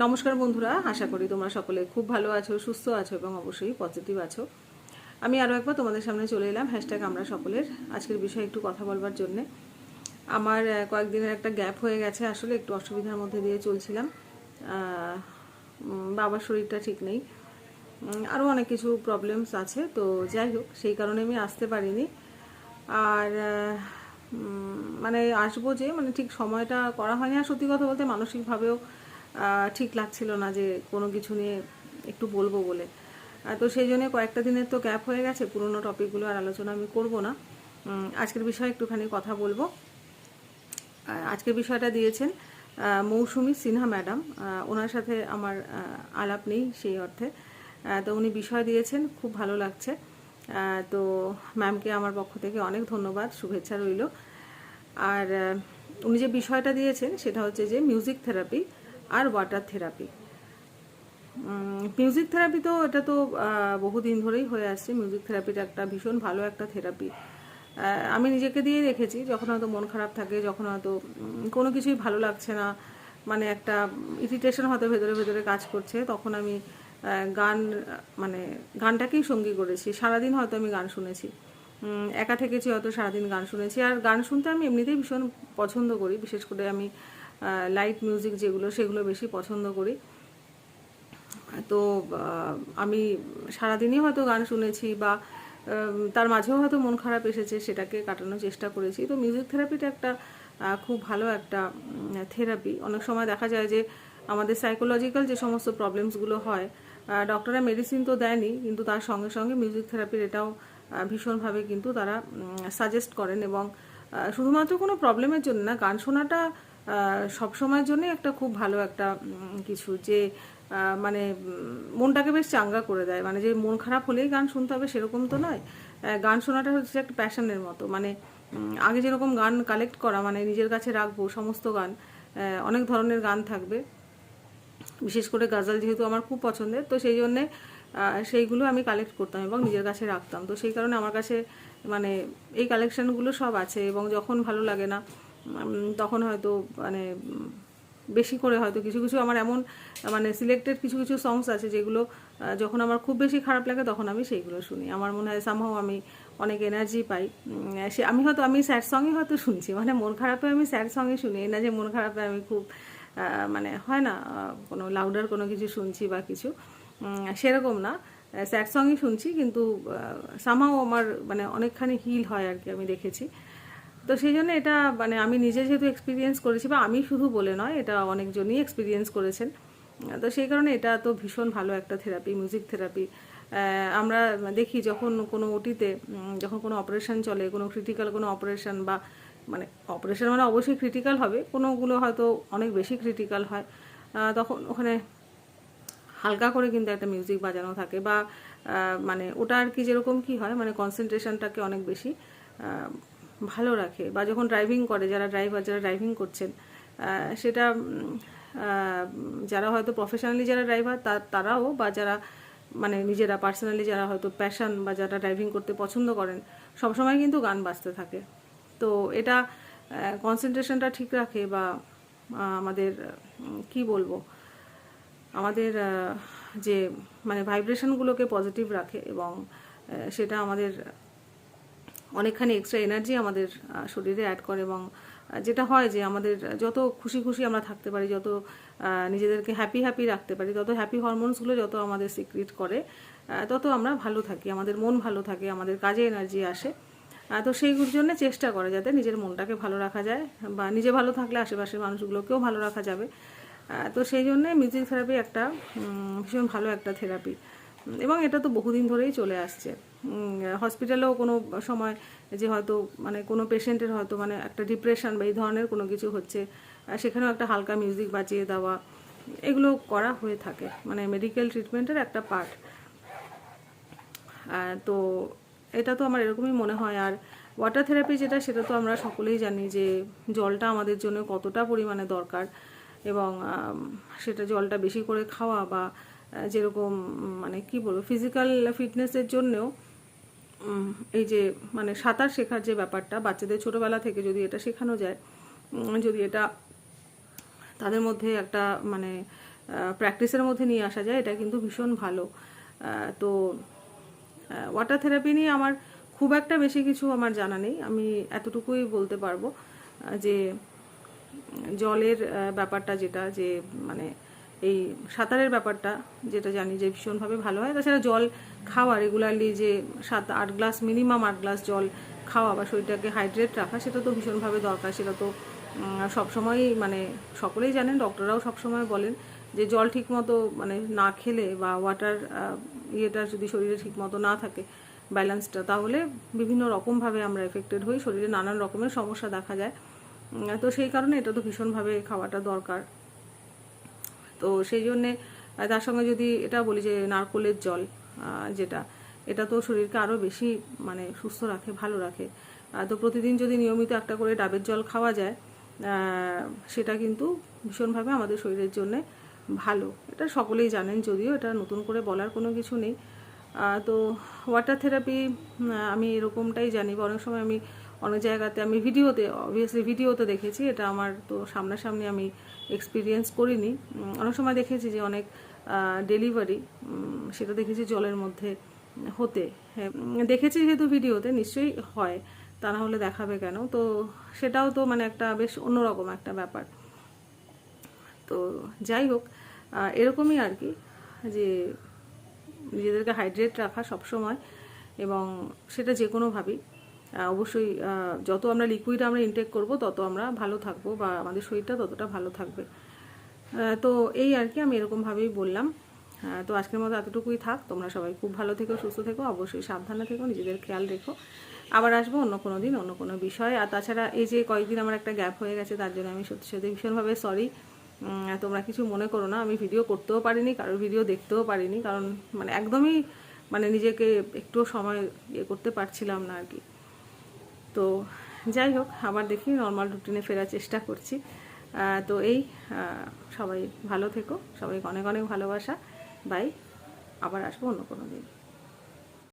নমস্কার বন্ধুরা, আশা করি তোমরা সকলে খুব ভালো আছো, সুস্থ আছো এবং অবশ্যই পজিটিভ আছো। আমি আরও একবার তোমাদের সামনে চলে এলাম হ্যাশট্যাগ আমরা সকলের। আজকের বিষয়ে একটু কথা বলবার জন্যে। আমার কয়েকদিনের একটা গ্যাপ হয়ে গেছে আসলে, একটু অসুবিধার মধ্যে দিয়ে চলছিলাম। বাবার শরীরটা ঠিক নেই। আরও অনেক কিছু প্রবলেমস আছে, তো যাই হোক, সেই কারণে আমি আসতে পারিনি। আর মানে আসব যে মানে ঠিক সময়টা করা হয়নি। আর সত্যি কথা বলতে মানসিকভাবেও ঠিক লাগছিল না যে কোনো কিছু নিয়ে একটু বলব বলে। তো সেই জন্য কয়েকটা দিনের তো গ্যাপ হয়ে গেছে, পুরনো টপিকগুলো আর আলোচনা আমি করব না। আজকের বিষয়ে একটুখানি কথা বলব। আজকের বিষয়টা দিয়েছেন মৌসুমী সিনহা ম্যাডাম। ওনার সাথে আমার আলাপ নেই সেই অর্থে। তো উনি বিষয় দিয়েছেন, খুব ভালো লাগছে। তো ম্যামকে আমার পক্ষ থেকে অনেক ধন্যবাদ, শুভেচ্ছা রইল। আর উনি যে বিষয়টা দিয়েছেন সেটা হচ্ছে যে মিউজিক থেরাপি আর ওয়াটার থেরাপি মিউজিক থেরাপি তো এটা তো বহুদিন ধরেই হয়ে আসছে। মিউজিক থেরাপিটা একটা ভীষণ ভালো একটা থেরাপি আমি নিজেকে দিয়ে রেখেছি, যখন হয়তো মন খারাপ থাকে, যখন হয়তো কোনো কিছুই ভালো লাগছে না মানে একটা ইরিটেশন হয়তো ভেতরে ভেতরে কাজ করছে, তখন আমি গান মানে গানটাকেই সঙ্গী করেছি। সারাদিন হয়তো আমি গান শুনেছি। একা থেকেছি হয়তো সারাদিন গান শুনেছি। আর গান শুনতে আমি এমনিতেই ভীষণ পছন্দ করি। বিশেষ করে আমি লাইট মিউজিক যেগুলো, সেগুলো বেশি পছন্দ করি। তো আমি সারাদিনই হয়তো গান শুনেছি বা তার মাঝেও হয়তো মন খারাপ এসেছে, সেটাকে কাটানোর চেষ্টা করেছি। তো মিউজিক থেরাপিটা একটা খুব ভালো একটা থেরাপি অনেক সময় দেখা যায় যে, আমাদের সাইকোলজিক্যাল যে সমস্ত প্রবলেমসগুলো হয় ডক্টররা মেডিসিন তো দেয়নি, কিন্তু তার সঙ্গে সঙ্গে মিউজিক থেরাপির এটাও ভীষণভাবে কিন্তু তারা সাজেস্ট করেন এবং শুধুমাত্র কোনো প্রবলেমের জন্য না, গান শোনাটা সব সময়ের জন্যই একটা খুব ভালো একটা কিছু যে মানে মনটাকে বেশ চাঙ্গা করে দেয়। মানে যে মন খারাপ হলেই গান শুনতে হবে সেরকম তো নয়। গান শোনাটা হচ্ছে একটা প্যাশনের মতো। মানে আগে যেরকম গান কালেক্ট করা মানে নিজের কাছে রাখব সমস্ত গান অনেক ধরনের গান থাকবে। বিশেষ করে গাজাল যেহেতু আমার খুব পছন্দের, তো সেই জন্যে সেইগুলো আমি কালেক্ট করতাম এবং নিজের কাছে রাখতাম। তো সেই কারণে আমার কাছে মানে এই কালেকশানগুলো সব আছে এবং যখন ভালো লাগে না তখন হয়তো মানে বেশি করে হয়তো কিছু কিছু আমার এমন মানে সিলেক্টেড কিছু কিছু সংস আছে যেগুলো যখন আমার খুব বেশি খারাপ লাগে তখন আমি সেইগুলো শুনি। আমার মনে হয় সামহাও আমি অনেক এনার্জি পাই। সে, আমি হয়তো, আমি স্যাড সঙ্গই হয়তো শুনছি মানে মন খারাপে আমি স্যাড সঙ্গই শুনি। না যে মন খারাপে আমি খুব মানে হয় না কোনো লাউডার কোনো কিছু শুনছি বা কিছু সেরকম না। স্যাড সঙ্গই শুনছি, কিন্তু সামাও আমার মানে অনেকখানি হিল হয় আর কি, আমি দেখেছি। তো সেই জন্য এটা মানে আমি নিজে যেহেতু এক্সপিরিয়েন্স করেছি, বা আমি শুধু বলে নয়, এটা অনেকজনই এক্সপিরিয়েন্স করেছেন। তো সেই কারণে এটা তো ভীষণ ভালো একটা থেরাপি মিউজিক থেরাপি আমরা দেখি যখন কোনো ওটিতে যখন কোনো অপারেশন চলে, কোনো ক্রিটিক্যাল কোনো অপারেশন বা মানে অপারেশন মানে অবশ্যই ক্রিটিক্যাল হবে, কোনোগুলো হয়তো অনেক বেশি ক্রিটিক্যাল হয়। তখন ওখানে হালকা করে কিন্তু একটা মিউজিক বাজানো থাকে, বা মানে ওটা আর কি যেরকম কি হয় মানে কনসেন্ট্রেশনটাকে অনেক বেশি। ভালো রাখে বা যখন ড্রাইভিং করে, যারা ড্রাইভার যারা ড্রাইভিং করছেন সেটা যারা হয়তো প্রফেশনালি যারা ড্রাইভার তারাও বা যারা মানে নিজেরা পার্সোনালি যারা হয়তো প্যাশন বা যারা ড্রাইভিং করতে পছন্দ করেন, সবসময় কিন্তু গান বাজতে থাকে। তো এটা কনসেন্ট্রেশনটা ঠিক রাখে বা আমাদের কি বলব, আমাদের যে মানে ভাইব্রেশনগুলোকে পজিটিভ রাখে এবং সেটা আমাদের অনেকখানি এক্সট্রা এনার্জি আমাদের শরীরে অ্যাড করে এবং যেটা হয় যে আমাদের যত খুশি খুশি আমরা থাকতে পারি, যত নিজেদেরকে হ্যাপি হ্যাপি রাখতে পারি, তত হ্যাপি হরমোনসগুলো যত আমাদের সিক্রিট করে তত আমরা ভালো থাকি, আমাদের মন ভালো থাকে, আমাদের কাজে এনার্জি আসে। তো সেইগুলোর জন্য চেষ্টা করে যাতে নিজের মনটাকে ভালো রাখা যায় বা নিজে ভালো থাকলে আশেপাশের মানুষগুলোকেও ভালো রাখা যাবে। তো সেই জন্যে মিউজিক থেরাপি একটা ভীষণ ভালো একটা থেরাপি এবং এটা তো বহুদিন ধরেই চলে আসছে। হসপিটালেও কোনো সময় যে হয়তো মানে কোনো পেশেন্টের হয়তো মানে একটা ডিপ্রেশন বা এই ধরনের কোনো কিছু হচ্ছে সেখানেও একটা হালকা মিউজিক বাজিয়ে দেওয়া, এগুলো করা হয়ে থাকে। মানে মেডিকেল ট্রিটমেন্টের একটা পার্ট তো এটা তো আমার এরকমই মনে হয়। আর ওয়াটার থেরাপি যেটা, সেটা তো আমরা সকলেই জানি যে জলটা আমাদের জন্য কতটা পরিমাণে দরকার এবং সেটা জলটা বেশি করে খাওয়া বা যেরকম মানে কি বলব ফিজিক্যাল ফিটনেসের জন্যও এই যে মানে সাঁতার শেখার যে ব্যাপারটা, বাচ্চাদের ছোটোবেলা থেকে যদি এটা শেখানো যায় যদি এটা তাদের মধ্যে একটা মানে প্র্যাকটিসের মধ্যে নিয়ে আসা যায়, এটা কিন্তু ভীষণ ভালো। তো ওয়াটার থেরাপি নিয়ে আমার খুব একটা বেশি কিছু আমার জানা নেই। আমি এতটুকুই বলতে পারব যে জলের ব্যাপারটা যেটা, যে মানে এই সাঁতারের ব্যাপারটা, যেটা জানি যে ভীষণভাবে ভালো হয়। তাছাড়া জল খাওয়া রেগুলারলি যে সাত, আট গ্লাস মিনিমাম আট গ্লাস জল খাওয়া বা শরীরটাকে হাইড্রেট রাখা, সেটা তো ভীষণভাবে দরকার। সেটা তো সবসময়ই মানে সকলেই জানেন ডক্টররাও সবসময় বলেন যে জল ঠিকমতো মানে না খেলে বা ওয়াটার ইয়েটা যদি শরীরে ঠিকমতো না থাকে ব্যালেন্সটা তাহলে বিভিন্ন রকমভাবে আমরা এফেক্টেড হই। শরীরে নানান রকমের সমস্যা দেখা যায়। তো সেই কারণে এটা তো ভীষণভাবে খাওয়াটা দরকার। তো সেই জন্যে তার সঙ্গে যদি এটা বলি যে নারকোলের জল যেটা, এটা তো শরীরকে আরও বেশি মানে সুস্থ রাখে, ভালো রাখে। তো প্রতিদিন যদি নিয়মিত একটা করে ডাবের জল খাওয়া যায় সেটা কিন্তু ভীষণভাবে আমাদের শরীরের জন্যে ভালো। এটা সকলেই জানেন, যদিও এটা নতুন করে বলার কোনো কিছু নেই। তো ওয়াটার থেরাপি আমি এরকমটাই জানি, বা অনেক সময় আমি অনেক জায়গাতে আমি ভিডিওতে অবভিয়াসলি ভিডিওতে দেখেছি এটা আমার তো সামনাসামনি আমি এক্সপিরিয়েন্স করিনি। অনেক সময় দেখেছি যে অনেক ডেলিভারি সেটা দেখেছি জলের মধ্যে হতে। হ্যাঁ, দেখেছি যেহেতু ভিডিওতে নিশ্চয়ই হয় তা না হলে দেখাবে কেন? তো সেটাও তো মানে একটা বেশ অন্যরকম একটা ব্যাপার। তো যাই হোক এরকমই আর কি যে নিজেদেরকে হাইড্রেট রাখা সবসময় এবং সেটা যে কোনোভাবেই অবশ্যই যত আমরা লিকুইড আমরা ইনটেক করব, তত আমরা ভালো থাকব বা আমাদের শরীরটা ততটা ভালো থাকবে। তো এই আর কি আমি এরকমভাবেই বললাম। তো আজকের মতো এতটুকুই থাক। তোমরা সবাই খুব ভালো থেকো, সুস্থ থেকো, অবশ্যই সাবধানে থেকো, নিজেদের খেয়াল রেখো। আবার আসব অন্য কোনো দিন, অন্য কোনো বিষয়। আর তাছাড়া এই যে কয়েকদিন আমার একটা গ্যাপ হয়ে গেছে, তার জন্য আমি সত্যি সত্যি ভীষণভাবে সরি তোমরা কিছু মনে করো না, আমি ভিডিও করতেও পারিনি, কারোর ভিডিও দেখতেও পারিনি। কারণ মানে একদমই মানে নিজেকে একটুও সময় ইয়ে করতে পারছিলাম না আর কি। তো যাই হোক, আবার দেখি নর্মাল রুটিনে ফেরার চেষ্টা করছি। তো এই সবাই ভালো থেকো সবাই অনেক অনেক ভালোবাসা। বাই, আবার আসব অন্য কোনো দিন।